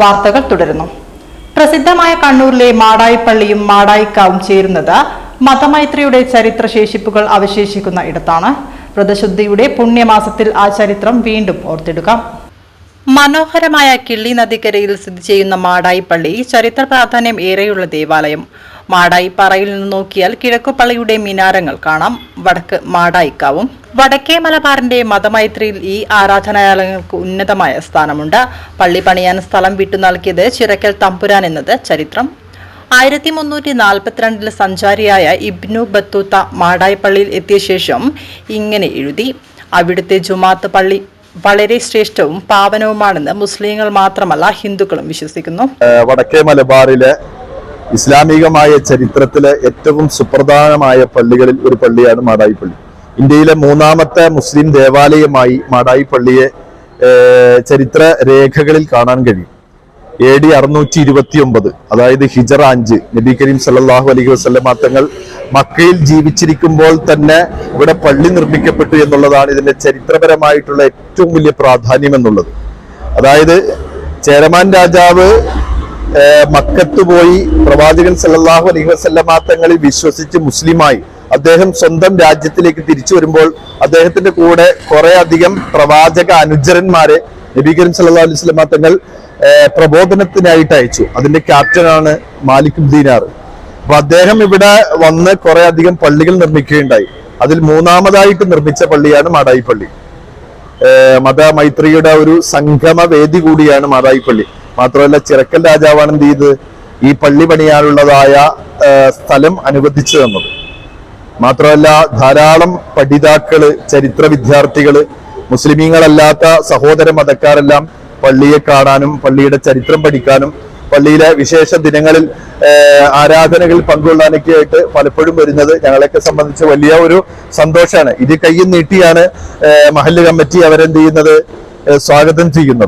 വാർത്തകൾ തുടരുന്നു. പ്രസിദ്ധമായ കണ്ണൂരിലെ മാടായിപ്പള്ളിയും മാടായിക്കാവും ചേരുന്നത് മതമൈത്രിയുടെ ചരിത്ര ശേഷിപ്പുകൾ അവശേഷിക്കുന്ന ഇടത്താണ്. വ്രതശുദ്ധിയുടെ പുണ്യമാസത്തിൽ ആ ചരിത്രം വീണ്ടും ഓർത്തെടുക്കാം മനോഹരമായ കിള്ളി നദിക്കരയിൽ സ്ഥിതി ചെയ്യുന്ന മാടായിപ്പള്ളി ചരിത്ര പ്രാധാന്യം ഏറെയുള്ള ദേവാലയം. മാടായിപ്പാറയിൽ നിന്ന് നോക്കിയാൽ കിഴക്കുപള്ളിയുടെ മിനാരങ്ങൾ കാണാം. വടക്ക് മാടായിക്കാവും. വടക്കേ മലബാറിന്റെ മതമൈത്രിയിൽ ഈ ആരാധനാലയങ്ങൾക്ക് ഉന്നതമായ സ്ഥാനമുണ്ട്. പള്ളി പണിയാൻ സ്ഥലം വിട്ടു നൽകിയത് ചിറക്കൽ തമ്പുരാൻ എന്നത് ചരിത്രം. ആയിരത്തി മുന്നൂറ്റി നാൽപ്പത്തിരണ്ടിൽ സഞ്ചാരിയായ ഇബ്നു ബത്തൂത്ത മാടായിപ്പള്ളിയിൽ എത്തിയ ശേഷം ഇങ്ങനെ എഴുതി അവിടുത്തെ ജുമാത്ത് പള്ളി വളരെ ശ്രേഷ്ഠവും പാവനവുമാണെന്ന് മുസ്ലിങ്ങൾ മാത്രമല്ല ഹിന്ദുക്കളും വിശ്വസിക്കുന്നു. വടക്കേ മലബാറിലെ ഇസ്ലാമികമായ ചരിത്രത്തിലെ ഏറ്റവും സുപ്രധാനമായ പള്ളികളിൽ ഒരു പള്ളിയാണ് മാടായിപ്പള്ളി. ഇന്ത്യയിലെ മൂന്നാമത്തെ മുസ്ലിം ദേവാലയമായി മാടായിപ്പള്ളിയെ പള്ളിയെ ചരിത്ര രേഖകളിൽ കാണാൻ കഴിയും. എ ഡി അറുന്നൂറ്റി ഇരുപത്തി ഒമ്പത് അതായത് ഹിജറ അഞ്ച് നബി കരീം സല്ലാഹു അലൈഹി വസല്ലമ തങ്ങൾ മക്കയിൽ ജീവിച്ചിരിക്കുമ്പോൾ തന്നെ ഇവിടെ പള്ളി നിർമ്മിക്കപ്പെട്ടു എന്നുള്ളതാണ് ഇതിന്റെ ചരിത്രപരമായിട്ടുള്ള ഏറ്റവും വലിയ പ്രാധാന്യം എന്നുള്ളത്. അതായത് ചേരമാൻ രാജാവ് മക്കത്ത് പോയി പ്രവാചകൻ സല്ലല്ലാഹു അലൈഹി വസല്ലമ തങ്ങളിൽ വിശ്വസിച്ച് മുസ്ലിമായി അദ്ദേഹം സ്വന്തം രാജ്യത്തിലേക്ക് തിരിച്ചു വരുമ്പോൾ അദ്ദേഹത്തിന്റെ കൂടെ കുറെ അധികം പ്രവാചക അനുചരന്മാരെ നബി കരീം സല്ലല്ലാഹു അലൈഹി വസല്ലമ തങ്ങൾ പ്രബോധനത്തിനായിട്ട് അയച്ചു. അതിന്റെ ക്യാപ്റ്റനാണ് മാലിക് ദീനാർ അപ്പൊ അദ്ദേഹം ഇവിടെ വന്ന് കുറെ അധികം പള്ളികൾ നിർമ്മിക്കുകയുണ്ടായി. അതിൽ മൂന്നാമതായിട്ട് നിർമ്മിച്ച പള്ളിയാണ് മാടായിപ്പള്ളി. മത മൈത്രിയുടെ ഒരു സംഗമ വേദി കൂടിയാണ് മാടായിപ്പള്ളി. മാത്രമല്ല ചിറക്കൽ രാജാവാണ് എന്ത് ചെയ്ത് ഈ പള്ളി പണിയാനുള്ളതായ സ്ഥലം അനുവദിച്ചു തന്നത് മാത്രമല്ല ധാരാളം പഠിതാക്കൾ ചരിത്ര വിദ്യാർത്ഥികൾ മുസ്ലിമീങ്ങളല്ലാത്ത സഹോദര മതക്കാരെല്ലാം പള്ളിയെ കാണാനും പള്ളിയുടെ ചരിത്രം പഠിക്കാനും പള്ളിയിലെ വിശേഷ ദിനങ്ങളിൽ ആരാധനകളിൽ പങ്കുകൊള്ളാനൊക്കെ ആയിട്ട് പലപ്പോഴും വരുന്നത് ഞങ്ങളെയൊക്കെ സംബന്ധിച്ച് വലിയ ഒരു സന്തോഷമാണ്. ഇത് കയ്യിൽ നീട്ടിയാണ് മഹല്ല് കമ്മിറ്റി അവരെന്ത് ചെയ്യുന്നത് സ്വാഗതം ചെയ്യുന്നത്.